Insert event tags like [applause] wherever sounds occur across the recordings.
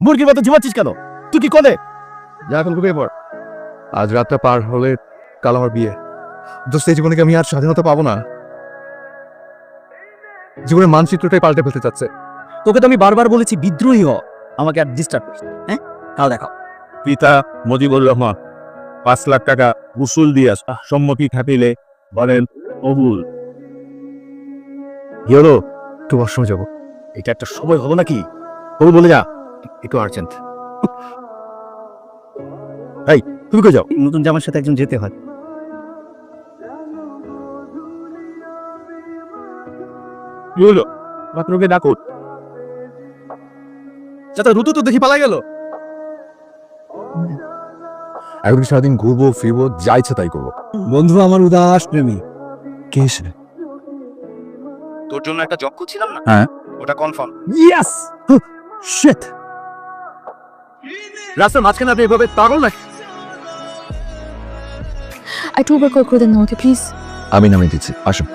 মুরগির মতো ঝিমাচ্ছিস কেন? তুই কি কোনে যা এখন ঘুমিয়ে পড়। আজ রাতটা পার হলে কাল আমার বিয়ে। দোস্ত এই জীবনে আমি আর স্বাধীনতা পাবো না? জীবনের মানচিত্রটাই পাল্টে ফেলতে চাচ্ছে। তোকে তো আমি বারবার বলেছি বিদ্রোহী হ। আমাকে আর ডিস্টার্ব করিস হ্যাঁ? কাল দেখাও পিতা মুজিবুর রহমান পাঁচ লাখ টাকা উসুল দিয়া সম্মতি খাটিলে বলেন অবুল কি হলো? একটু যাব। এটা একটা সময় হলো নাকি? কবি বলে যা। একটু আর্জেন্ট [laughs] এই তুমি কই যাও? নতুন জামার সাথে একজন যেতে হয়। কি হলো? চাচা ঋতু তো দেখি পালাই গেল। এখন সারাদিন ঘুরবো ফিরবো যা ইচ্ছা তাই করব। বন্ধু আমার উদাস প্রেমী। কে সে? তোর জন্য একটা জব করছিলাম না? হ্যাঁ। ওটা কনফার্ম ইয়েস শিট রাস্তার মাঝখানে আপনি এভাবে পাগল নাকি? একটু উবার কল করে দেন আমাকে প্লিজ আমি নামিয়ে দিচ্ছি আসুন।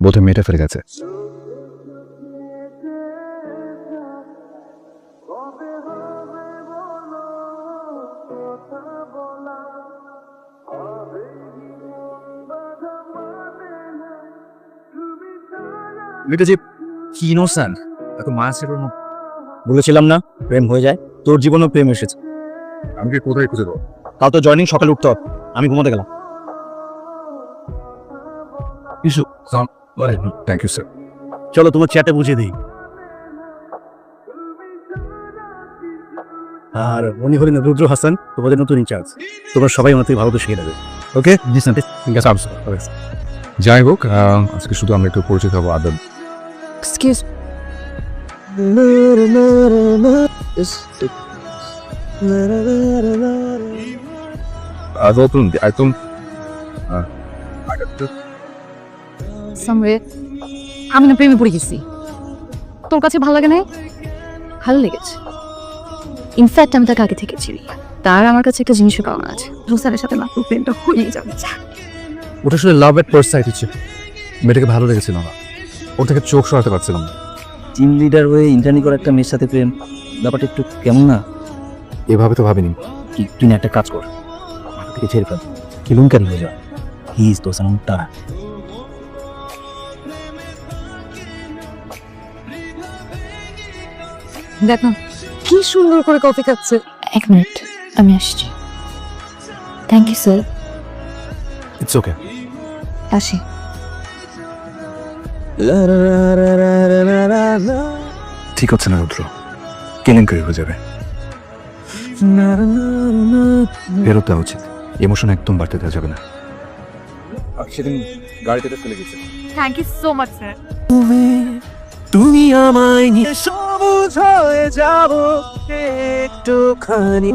বোধহয় মেয়েটা ফিরে গেছে। মিটাজি কি ইনোসেন্ট এত মায়া ছিল না। বলেছিলাম না প্রেম হয়ে যায়। তোর জীবনেও প্রেম এসেছে। আমি কি কোথায় খুঁজে দেবো কাল তো জয়নিং সকালে উঠতে হবে। আমি ঘুমোতে গেলাম। ইস্যু থ্যাংক ইউ স্যার চলো তোমার চ্যাটে বুঝিয়ে দিই। আর উনি হলেন রুদ্র হাসান তোমাদের নতুন ইনচার্জ। তোমরা সবাই ওনার থেকে ভালো তো শিখে নেবে। ওকে জি স্যার ঠিক আছে যাই হোক আজকে শুধু আমরা একটু পরিচিত হব আদব এক্সকিউজ আদতুন একদম সামওয়ে আমি না প্রেমে পড়ে গেছি তোর কাছে ভালো লাগে না ভালো লেগেছে। ইনফ্যাক্ট আমি তাকে আগে থেকে চিনি। তার আমার কাছে একটা জিনিসও পাওয়া আছে। রুসারের সাথে না তোর প্রেমটা হয়ে যাবে। ওটা আসলে লাভ এট ফার্স্ট সাইট হচ্ছে। মেয়েটাকে ভালো লেগেছিল না। ওর থেকে চোখ সরাতে পারছিলাম না। টিম লিডার হয়ে ইন্টারনি করা একটা মেয়ের সাথে প্রেম ব্যাপারটা একটু কেমন না? এভাবে তো ভাবিনি। কি তুই না একটা কাজ কর মাথা থেকে ছেড়ে ফেল। কিলুঙ্কারি হয়ে যা হি ইজ দোষ এমনটা দেখ না কি সুন্দর করে কফি খাচ্ছে। এক মিনিট আমি আসছি। Thank you sir it's okay আসি। ঠিক হচ্ছে না রুদ্র। কেলেঙ্কারি হয়ে যাবে। ফেরত দেওয়া উচিত। ইমোশন একদম বাড়তে দেওয়া যাবে না। সেদিন গাড়িতে ফেলে গেছে। Thank you so much sir তুমি আমায় নিয়ে সবুজ হয়ে যাব। একটুখানি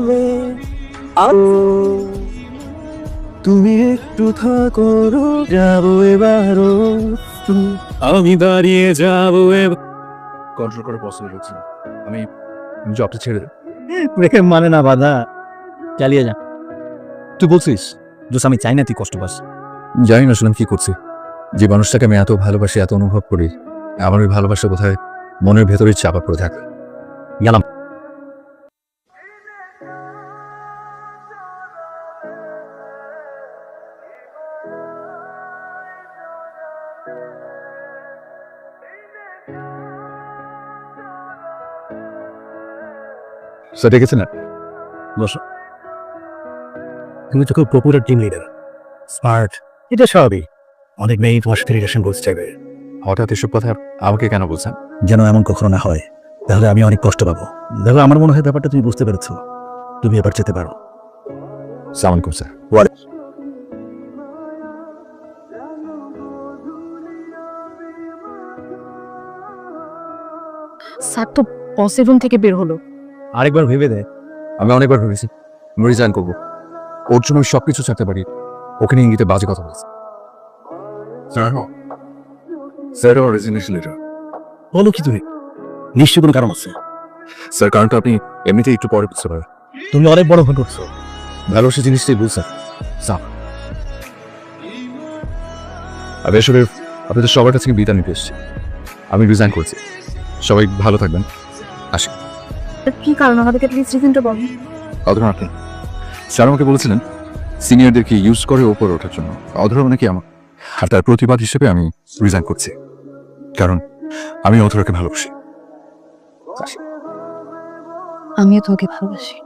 তুমি একটু থাকো যাব এবারও। আমি দাঁড়িয়ে যাব কন্ট্রোল করা পসিবল হচ্ছে না। আমি জবটা ছেড়ে দেব। ব্রেকের মানে না বাধা। চালিয়ে যা। তুই বলছিস দোষ আমি চাই না তুই কষ্ট পাস। জানি না শুনলাম কি করছি। যে মানুষটাকে আমি এত ভালোবাসি এত অনুভব করি আমার ওই ভালোবাসা কোথায় মনের ভেতরে চাপা পড়ে থাকে। গেলাম। স্যার ডেকেছে না? বসো তুমি তো খুব পপুলার টিম লিডার স্মার্ট এটা স্বাভাবিক। অনেক মেয়েই তোমার সাথে রিলেশন করতে চাইবে। হঠাৎ এসব কথা আমাকে কেন বলছেন? যেন এমন কখনো না হয়। তাহলে আমি অনেক কষ্ট পাবো। দেখো আমার মনে হয় ব্যাপারটা তুমি বুঝতে পেরেছ। তুমি এবার যেতে পারো। সালাম করছে স্যার। তো বসের রুম থেকে বের হলো। আরেকবার ভেবে দে আমি অনেকবার ভেবেছি। আমি রিজাইন করব। ওর জন্য আমি সবকিছু ছাড়তে পারি। ওখানে ইঙ্গিতে বাজে কথা বলছে। স্যার স্যার আমার রেজিগনেশন লেটার বলো কি তুমি নিশ্চয় কোনো কারণ আছে। স্যার কারণটা আপনি এমনিতেই একটু পরে বুঝতে পারেন। তুমি অনেক বড় ভুল করছ। ভালোবাসা জিনিসটাই বুঝছেন সাপ আমি আসলে আপনাদের সবার কাছে বিদায় নিতে এসেছি। আমি রিজাইন করছি। সবাই ভালো থাকবেন। আসি। কি কারণ? আমাদেরকে প্লিজ রিজনটা বল। অধরা আপনি স্যার আমাকে বলেছিলেন সিনিয়রদেরকে ইউজ করে ওপর ওঠার জন্য। অধরা নাকি আমার? আর তার প্রতিবাদ হিসেবে আমি রিজাইন করছি। কারণ আমি অধরাকে ভালোবাসি। আমিও তোকে ভালোবাসি।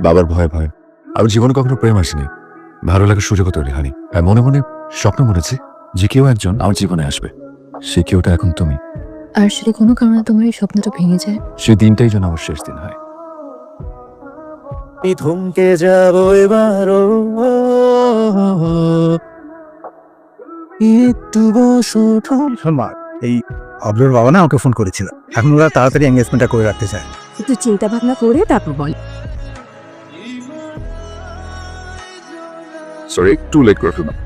বাবার ভয়ে ভয়ে। আর জীবনে কখনো প্রেম আসেনি। ভালো লাগার সুযোগও তৈরি হয়নি। আর মনে মনে স্বপ্ন মনেছে যে কেউ একজন আমার জীবনে আসবে। সে কেউটা এখন তুমি? আর সেটা কোনো কারণে তোমার এই স্বপ্নটা ভেঙে যায়? সেই দিনটাই যেন আমার শেষ দিন হয়। আমি থমকে যাব এবারও। একটু বসো শোনবার এই অবলোর বাবা না আমাকে ফোন করেছিল। এখন ওরা তাড়াতাড়ি এঙ্গেজমেন্টটা করে রাখতে চায়। একটু চিন্তা ভাবনা করে তারপর বল। সরি একটু লেট করে ফেললাম।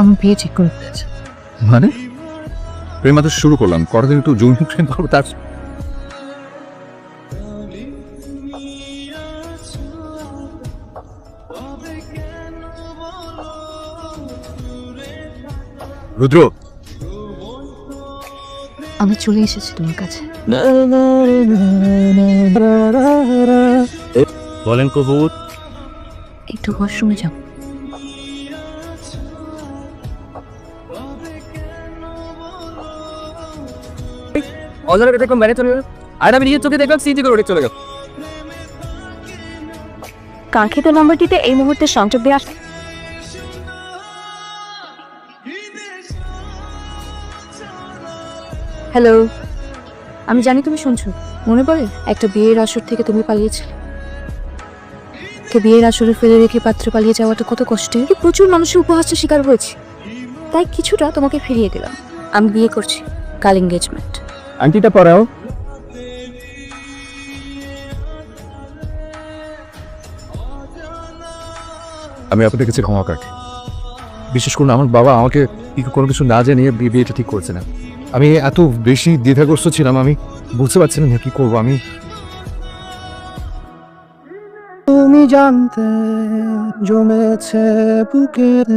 আমার বিয়ে ঠিক করে ফেলেছে। মানে? প্রেম তো শুরু করলাম। কতদিন একটু যৌন প্রেম করব তার রুদ্র! আমি চলে এসেছি তোমার কাছে। বলেন কবুত। একটু ওয়াশরুমে যাও অজরের দেখলাম বাইরে চলে গেল। আর আমি নিজের চোখে দেখলাম সিটি করে চলে গেল। কাঙ্ক্ষিত নম্বরটিতে এই মুহূর্তে সংযোগ দেওয়া হ্যালো আমি জানি তুমি শুনছো। মনে পড়ে? একটা বিয়ের আসর থেকে তুমি পালিয়েছিলে। কে বিয়ের আসরে ফেলে রেখে পাত্র পালিয়ে যাওয়াটা কত কষ্টের? প্রচুর মানুষের উপহাসের শিকার হয়েছে। তাই কিছুটা তোমাকে ফিরিয়ে দিলাম। আমি বিয়ে করছি। কাল এঙ্গেজমেন্ট আংটিটা পরাও। আমি আপনাদের কাছে ক্ষমা কাটি বিশেষ করে আমার বাবা আমাকে কোনো কিছু না জানিয়ে বিয়েটা ঠিক করেছে না। আমি এত বেশি দ্বিধাগ্রস্ত ছিলাম আমি বুঝতে পারছিলাম না কি করব আমি তুমি জানতে জমেছে বুকের